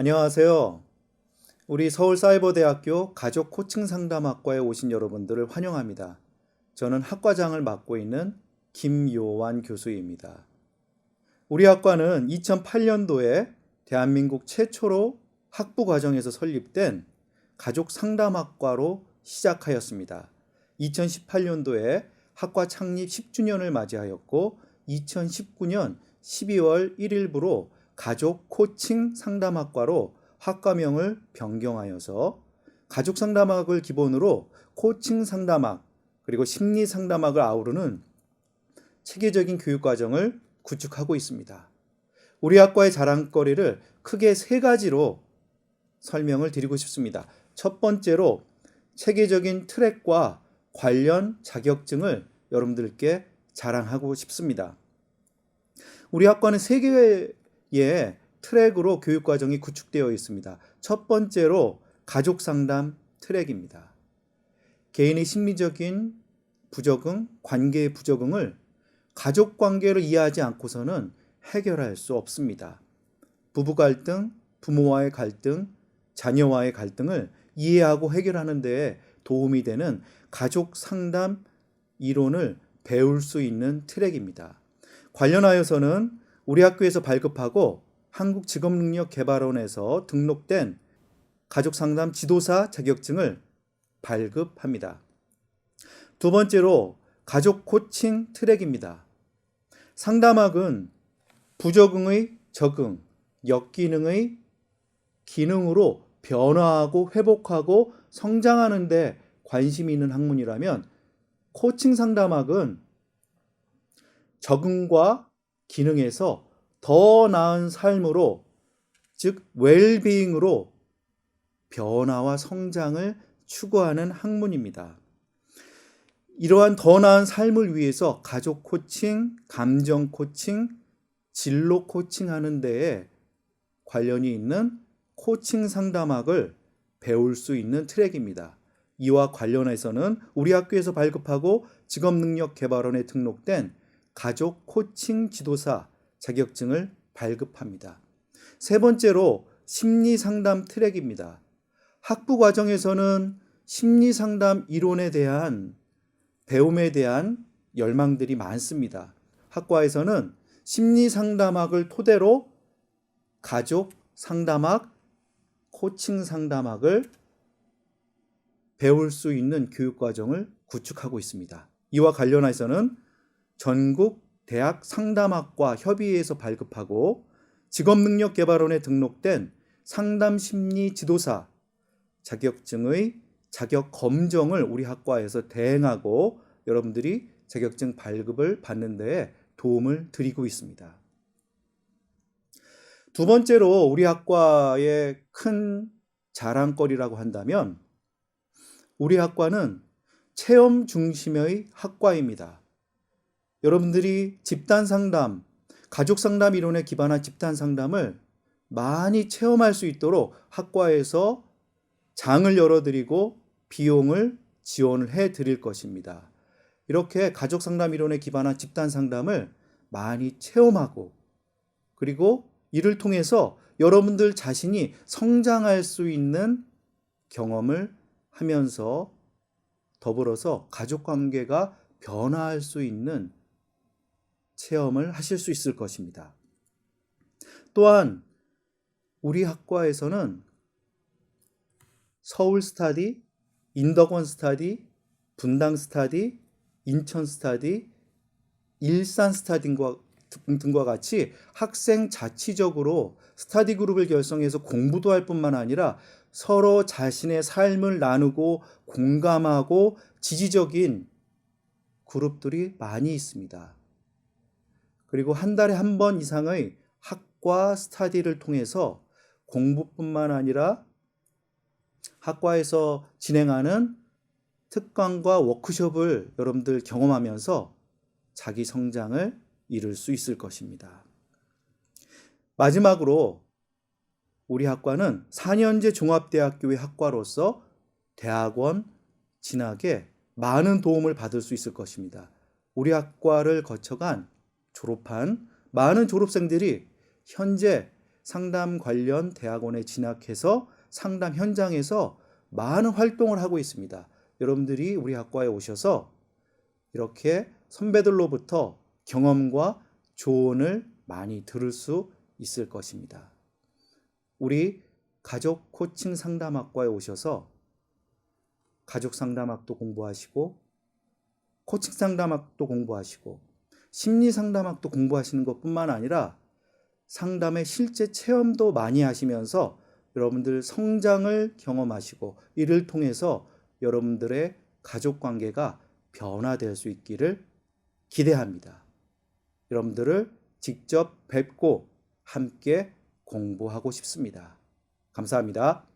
안녕하세요. 우리 서울사이버대학교 가족 코칭 상담학과에 오신 여러분들을 환영합니다. 저는 학과장을 맡고 있는 김요완 교수입니다. 우리 학과는 2008년도에 대한민국 최초로 학부 과정에서 설립된 가족 상담학과로 시작하였습니다. 2018년도에 학과 창립 10주년을 맞이하였고 2019년 12월 1일부로 가족 코칭 상담학과로 학과명을 변경하여서 가족 상담학을 기본으로 코칭 상담학 그리고 심리 상담학을 아우르는 체계적인 교육 과정을 구축하고 있습니다. 우리 학과의 자랑거리를 크게 세 가지로 설명을 드리고 싶습니다. 첫 번째로 체계적인 트랙과 관련 자격증을 여러분들께 자랑하고 싶습니다. 우리 학과는 세 개의 트랙으로 교육 과정이 구축되어 있습니다. 첫 번째로 가족 상담 트랙입니다. 개인의 심리적인 부적응, 관계의 부적응을 가족 관계를 이해하지 않고서는 해결할 수 없습니다. 부부 갈등, 부모와의 갈등, 자녀와의 갈등을 이해하고 해결하는 데 도움이 되는 가족 상담 이론을 배울 수 있는 트랙입니다. 관련하여서는 우리 학교에서 발급하고 한국직업능력개발원에서 등록된 가족상담 지도사 자격증을 발급합니다. 두 번째로 가족 코칭 트랙입니다. 상담학은 부적응의 적응, 역기능의 기능으로 변화하고 회복하고 성장하는 데 관심이 있는 학문이라면 코칭 상담학은 적응과 기능에서 더 나은 삶으로 즉 웰비잉으로 변화와 성장을 추구하는 학문입니다. 이러한 더 나은 삶을 위해서 가족 코칭, 감정 코칭, 진로 코칭 하는 데에 관련이 있는 코칭 상담학을 배울 수 있는 트랙입니다. 이와 관련해서는 우리 학교에서 발급하고 직업능력개발원에 등록된 가족 코칭 지도사 자격증을 발급합니다. 세 번째로 심리 상담 트랙입니다. 학부 과정에서는 심리 상담 이론에 대한 배움에 대한 열망들이 많습니다. 학과에서는 심리 상담학을 토대로 가족 상담학, 코칭 상담학을 배울 수 있는 교육 과정을 구축하고 있습니다. 이와 관련해서는 전국 대학 상담학과 협의회에서 발급하고 직업능력개발원에 등록된 상담심리 지도사 자격증의 자격 검정을 우리 학과에서 대행하고 여러분들이 자격증 발급을 받는 데에 도움을 드리고 있습니다. 두 번째로 우리 학과의 큰 자랑거리라고 한다면 우리 학과는 체험 중심의 학과입니다. 여러분들이 집단 상담, 가족 상담 이론에 기반한 집단 상담을 많이 체험할 수 있도록 학과에서 장을 열어드리고 비용을 지원을 해 드릴 것입니다. 이렇게 가족 상담 이론에 기반한 집단 상담을 많이 체험하고 그리고 이를 통해서 여러분들 자신이 성장할 수 있는 경험을 하면서 더불어서 가족 관계가 변화할 수 있는 체험을 하실 수 있을 것입니다. 또한 우리 학과에서는 서울 스타디, 인덕원 스타디, 분당 스타디, 인천 스타디, 일산 스타디과 등과 같이 학생 자치적으로 스타디 그룹을 결성해서 공부도 할 뿐만 아니라 서로 자신의 삶을 나누고 공감하고 지지적인 그룹들이 많이 있습니다. 그리고 한 달에 한 번 이상의 학과 스타디를 통해서 공부뿐만 아니라 학과에서 진행하는 특강과 워크숍을 여러분들 경험하면서 자기 성장을 이룰 수 있을 것입니다. 마지막으로 우리 학과는 4년제 종합대학교의 학과로서 대학원 진학에 많은 도움을 받을 수 있을 것입니다. 우리 학과를 거쳐간 졸업한 많은 졸업생들이 현재 상담 관련 대학원에 진학해서 상담 현장에서 많은 활동을 하고 있습니다. 여러분들이 우리 학과에 오셔서 이렇게 선배들로부터 경험과 조언을 많이 들을 수 있을 것입니다. 우리 가족 코칭 상담학과에 오셔서 가족 상담학도 공부하시고 코칭 상담학도 공부하시고 심리 상담학도 공부하시는 것뿐만 아니라 상담의 실제 체험도 많이 하시면서 여러분들 성장을 경험하시고 이를 통해서 여러분들의 가족 관계가 변화될 수 있기를 기대합니다. 여러분들을 직접 뵙고 함께 공부하고 싶습니다. 감사합니다.